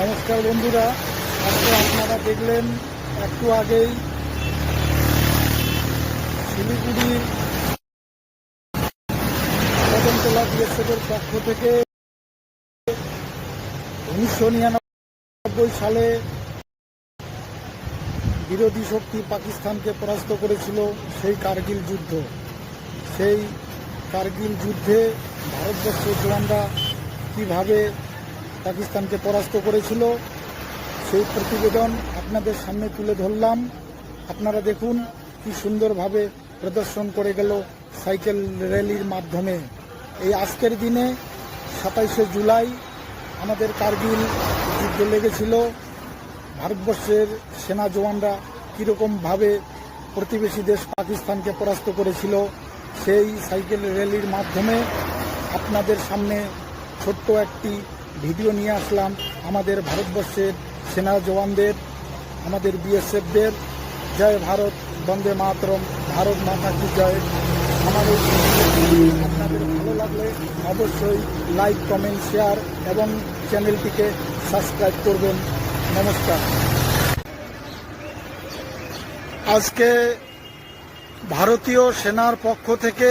নমস্কার বন্ধুরা, আজকে আপনারা দেখলেন একটু আগেই শিলিগুড়ির কদমতলা বিএসএফের পক্ষ থেকে উনিশশো নিরানব্বই সালে বিরোধী শক্তি পাকিস্তানকে পরাস্ত করেছিল সেই কার্গিল যুদ্ধ। সেই কার্গিল যুদ্ধে ভারতবর্ষের জওয়ানরা কীভাবে পাকিস্তানকে পরাস্ত করেছিল। সেই প্রতিবেদন আপনাদের সামনে তুলে ধরলাম। আপনারা দেখুন কি সুন্দরভাবে প্রদর্শন করে গেল সাইকেল র্যালির মাধ্যমে। এই আজকের দিনে সাতাইশে জুলাই আমাদের কার্গিল যুদ্ধ লেগেছিল। ভারতবর্ষের সেনা জওয়ানরা কীরকমভাবে প্রতিবেশী দেশ পাকিস্তানকে পরাস্ত করেছিল, সেই সাইকেল র্যালির মাধ্যমে আপনাদের সামনে ছোট্ট একটি ভিডিও নিয়ে আসলাম আমাদের ভারতবর্ষের সেনা জওয়ানদের, আমাদের বিএসএফদের। জয় ভারত, বন্দে মাতরম, ভারত মাতা কি জয়। এই আপনাদের ভালো লাগলে অবশ্যই লাইক, কমেন্ট, শেয়ার এবং চ্যানেলটিকে সাবস্ক্রাইব করবেন। নমস্কার। আজকে ভারতীয় সেনার পক্ষ থেকে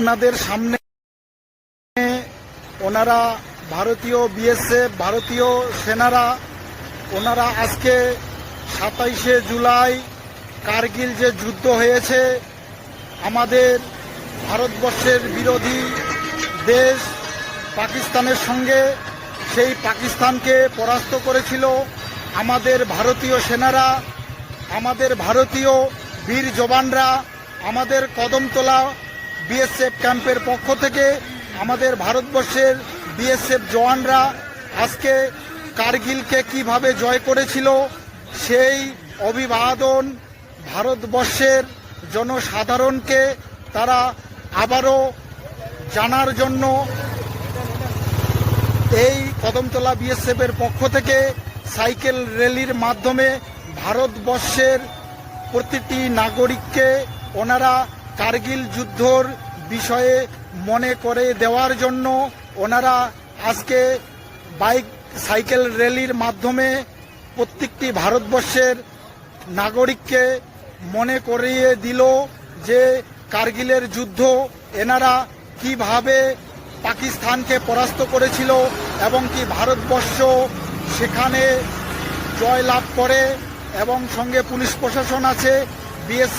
আপনাদের সামনে ওনারা ভারতীয় বিএসএফ, ভারতীয় সেনারা, ওনারা আজকে সাতাইশে জুলাই কার্গিল যে যুদ্ধ হয়েছে, আমাদের ভারতবর্ষের বিরোধী দেশ পাকিস্তানের সঙ্গে সেই পাকিস্তানকে পরাস্ত করেছিল আমাদের ভারতীয় সেনারা, আমাদের ভারতীয় বীর জওয়ানরা, আমাদের কদমতলা বিএসএফ ক্যাম্পের পক্ষ থেকে আমাদের ভারতবর্ষের বিএসএফ জওয়ানরা আজকে কার্গিলকে কীভাবে জয় করেছিল, সেই অভিবাদন ভারতবর্ষের জনসাধারণকে তারা আবারও জানার জন্য এই কদমতলা বিএসএফ এর পক্ষ থেকে সাইকেল র্যালির মাধ্যমে ভারতবর্ষের প্রতিটি নাগরিককে ওনারা কার্গিল যুদ্ধর বিষয়ে মনে করে দেওয়ার জন্য ওনারা আজকে বাইক সাইকেল র্যালির মাধ্যমে প্রত্যেকটি ভারতবর্ষের নাগরিককে মনে করিয়ে দিল যে কার্গিলের যুদ্ধ এনারা কীভাবে পাকিস্তানকে পরাস্ত করেছিল এবং কি ভারতবর্ষ সেখানে জয় লাভ করে এবং সঙ্গে পুলিশ প্রশাসন আছে, বিএস